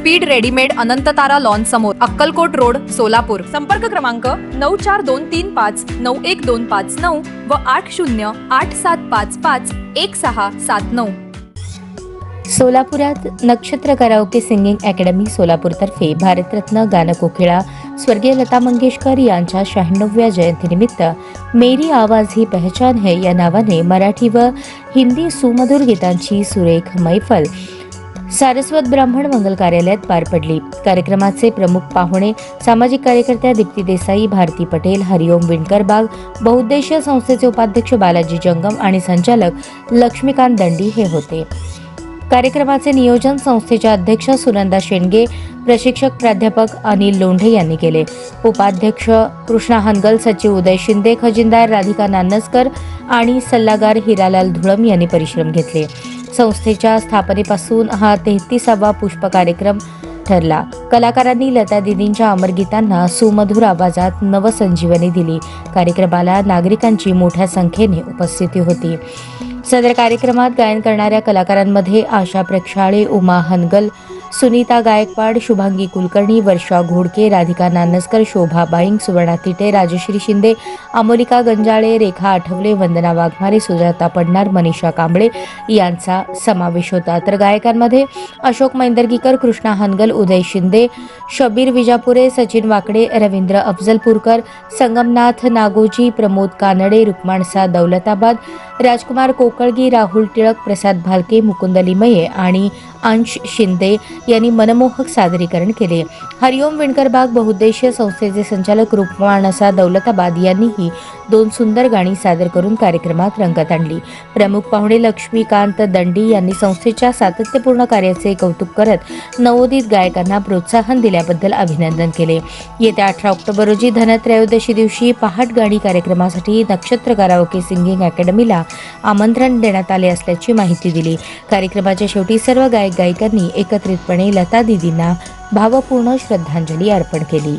speed readymade Anantatara lawn समोर Akkalkot road Solapur. संपर्क क्रमांक नऊ चार दोन तीन पाच नऊ एक दोन पाच नऊ व आठ शून्य आठ सात पाच पाच एक सहा सात नऊ. सोलापुरात नक्षत्र कराओके सिंगिंग अकॅडमी सोलापूरतर्फे भारतरत्न गानकोकिळा स्वर्गीय लता मंगेशकर यांच्या शहाण्णव्या जयंतीनिमित्त मेरी आवाज ही पहचान है या नावाने मराठी व हिंदी सुमधुर गीतांची सुरेख मैफल सारस्वत ब्राह्मण मंगल कार्यालयात पार पडली. कार्यक्रमाचे प्रमुख पाहुणे सामाजिक कार्यकर्त्या दीप्ती देसाई भारती पटेल हरिओम विणकर बाग बहुउद्देशीय संस्थेचे उपाध्यक्ष बालाजी जंगम आणि संचालक लक्ष्मीकांत दंडी हे होते. कार्यक्रमाचे नियोजन संस्थेच्या अध्यक्ष सुनंदा शेंडगे प्रशिक्षक प्राध्यापक अनिल लोंढे यांनी केले. उपाध्यक्ष कृष्णा हनगल सचिव उदय शिंदे खजिनदार राधिका नानसकर आणि सल्लागार हिरालाल धुळम यांनी परिश्रम घेतले. संस्थेच्या स्थापनेपासून हा तेहतीसावा पुष्प कार्यक्रम ठरला. कलाकारांनी लता दिदींच्या अमरगीतांना सुमधुर आवाजात नवसंजीवनी दिली. कार्यक्रमाला नागरिकांची मोठ्या संख्येने उपस्थिती होती. सदर कार्यक्रमात गायन करणाऱ्या कलाकारांमध्ये आशा प्रक्षाळे उमा हनगल सुनीता गायकवाड शुभांगी कुलकर्णी वर्षा घोडके राधिका नानसकर शोभा बाईंग सुवर्णा तिटे राजश्री शिंदे अमोलिका गंजाळे रेखा आठवले वंदना वाघमारे सुजाता पडणार मनीषा कांबळे यांचा समावेश होता. तर गायकांमध्ये अशोक मैंदर्गीकर कृष्णा हनगल उदय शिंदे शबीर विजापुरे सचिन वाकडे रवींद्र अफजलपूरकर संगमनाथ नागोजी प्रमोद कानडे रुक्माणसा दौलताबाद राजकुमार कोकळगी राहुल टिळक प्रसाद भालके मुकुंद लिमये आणि अंश शिंदे यांनी मनमोहक सादरीकरण केले. हरिओम विणकर बाग बहुउद्देशीय संस्थेचे संचालक रुक्माणसा दौलताबाद यांनीही दोन सुंदर गाणी सादर करून कार्यक्रमात रंगत आणली. प्रमुख पाहुणे लक्ष्मीकांत दंडी यांनी संस्थेच्या सातत्यपूर्ण कार्याचे कौतुक करत नवोदित गायकांना प्रोत्साहन दिल्याबद्दल अभिनंदन केले. येत्या अठरा ऑक्टोबर रोजी धनत्रयोदशी दिवशी पहाट गाणी कार्यक्रमासाठी नक्षत्र कराओके सिंगिंग अकॅडमीला आमंत्रण देण्यात आले असल्याची माहिती दिली. कार्यक्रमाच्या शेवटी सर्व गायक गायिकांनी एकत्रितपणे लता दिदींना भावपूर्ण श्रद्धांजली अर्पण केली.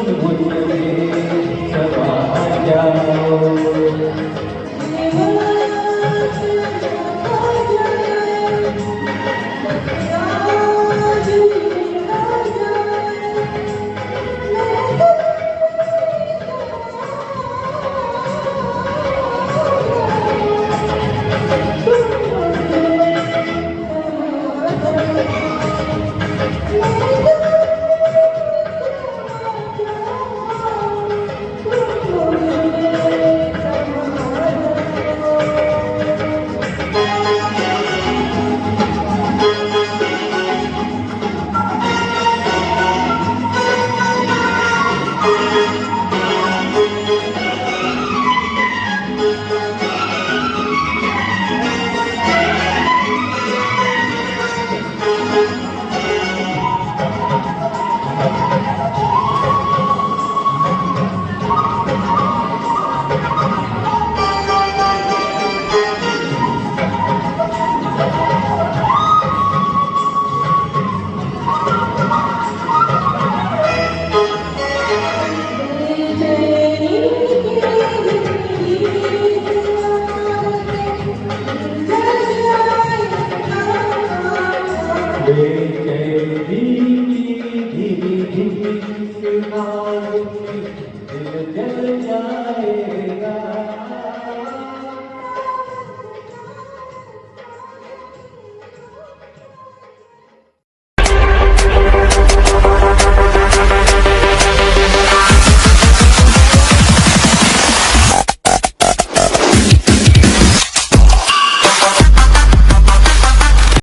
दिल जल जाएगा